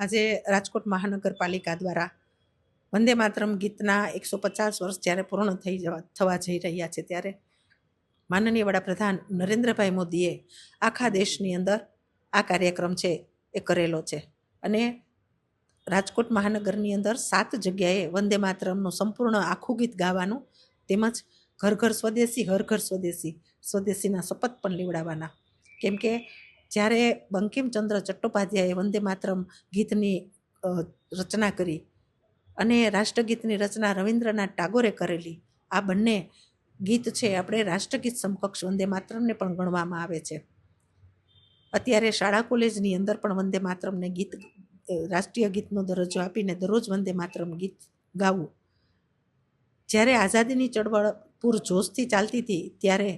આજે રાજકોટ મહાનગરપાલિકા દ્વારા વંદે માતરમ ગીતના એકસો પચાસ વર્ષ જ્યારે પૂર્ણ થઈ જવા, થવા જઈ રહ્યા છે ત્યારે માનનીય વડાપ્રધાન નરેન્દ્રભાઈ મોદીએ આખા દેશની અંદર આ કાર્યક્રમ છે એ કરેલો છે. અને રાજકોટ મહાનગરની અંદર સાત જગ્યાએ વંદે માતરમનું સંપૂર્ણ આખું ગીત ગાવાનું તેમજ ઘર ઘર સ્વદેશી હર ઘર સ્વદેશી, સ્વદેશીના શપથ પણ લેવડાવવાના. કેમ કે જ્યારે બંકિમચંદ્ર ચટ્ટોપાધ્યાયે વંદે માતરમ ગીતની રચના કરી અને રાષ્ટ્રગીતની રચના રવિન્દ્રનાથ ટાગોરે કરેલી, આ બંને ગીત છે આપણે રાષ્ટ્રગીત સમકક્ષ વંદે માતરમને પણ ગણવામાં આવે છે. અત્યારે શાળા કોલેજની અંદર પણ વંદે માતરમને ગીત રાષ્ટ્રીય ગીતનો દરજ્જો આપીને દરરોજ વંદે માતરમ ગીત ગાવું. જ્યારે આઝાદીની ચળવળ પૂર જોશથી ચાલતી હતી, ત્યારે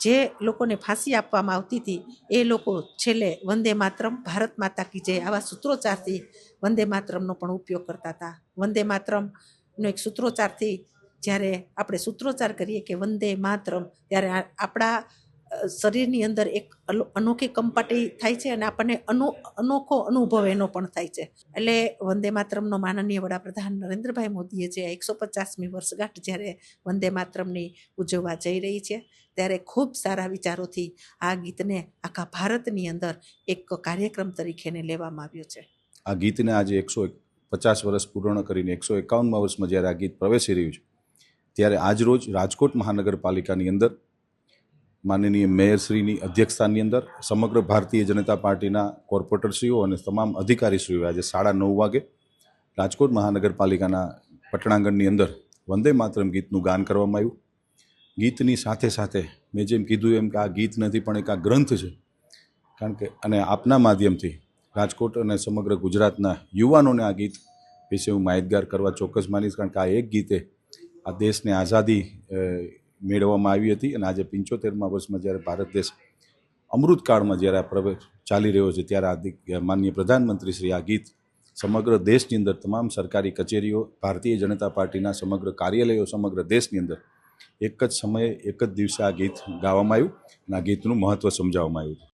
જે લોકોને ફાંસી આપવામાં આવતી હતી, એ લોકો છેલ્લે વંદે માતરમ, ભારત માતા કી જય આવા સૂત્રોચ્ચારથી વંદે માતરમનો પણ ઉપયોગ કરતા હતા. વંદે માતરમનો એક સૂત્રોચ્ચારથી જ્યારે આપણે સૂત્રોચ્ચાર કરીએ કે વંદે માતરમ, ત્યારે આપણા શરીરની અંદર એક અનોખી કંપાટી થાય છે અને આપણને અનો, અનોખો અનુભવ એનો પણ થાય છે. એટલે વંદે માતરમનો માનનીય વડાપ્રધાન નરેન્દ્રભાઈ મોદીએ જે એકસો પચાસમી વર્ષગાંઠ જ્યારે વંદે માતરમની ઉજવવા જઈ રહી છે, ત્યારે ખૂબ સારા વિચારોથી આ ગીતને આખા ભારતની અંદર એક કાર્યક્રમ તરીકેને લેવામાં આવ્યો છે. આ ગીતને આજે એકસો પચાસ વર્ષ પૂર્ણ કરીને એકસો એકાવનમાં વર્ષમાં જ્યારે આ ગીત પ્રવેશી રહ્યું છે, ત્યારે આજરોજ રાજકોટ મહાનગરપાલિકાની અંદર માનનીય મેયરશ્રીની અધ્યક્ષતાની અંદર સમગ્ર ભારતીય જનતા પાર્ટીના કોર્પોરેટરશ્રીઓ અને તમામ અધિકારીશ્રીઓ આજે સાડા નવ વાગે રાજકોટ મહાનગરપાલિકાના પટણાંગણની અંદર વંદે માતરમ ગીતનું ગાન કરવામાં આવ્યું. ગીતની સાથે સાથે મેં જેમ કીધું એમ કે આ ગીત નથી, પણ એક આ ગ્રંથ છે. કારણ કે, અને આપના માધ્યમથી રાજકોટ અને સમગ્ર ગુજરાતના યુવાનોને આ ગીત વિશે હું માહિતગાર કરવા ચોક્કસ માનીશ, કારણ કે આ એક ગીતે આ દેશને આઝાદી મેળવવામાં આવી હતી અને આજે પંચોતેરમાં વર્ષમાં જ્યારે ભારત દેશ અમૃતકાળમાં જ્યારે આ પ્રવેશ ચાલી રહ્યો છે, ત્યારે આ માનનીય પ્રધાનમંત્રી શ્રી આ ગીત સમગ્ર દેશની અંદર, તમામ સરકારી કચેરીઓ, ભારતીય જનતા પાર્ટીના સમગ્ર કાર્યાલયો, સમગ્ર દેશની અંદર એક જ સમયે, એક જ દિવસે આ ગીત ગાવામાં આવ્યું અને આ ગીતનું મહત્ત્વ સમજાવવામાં આવ્યું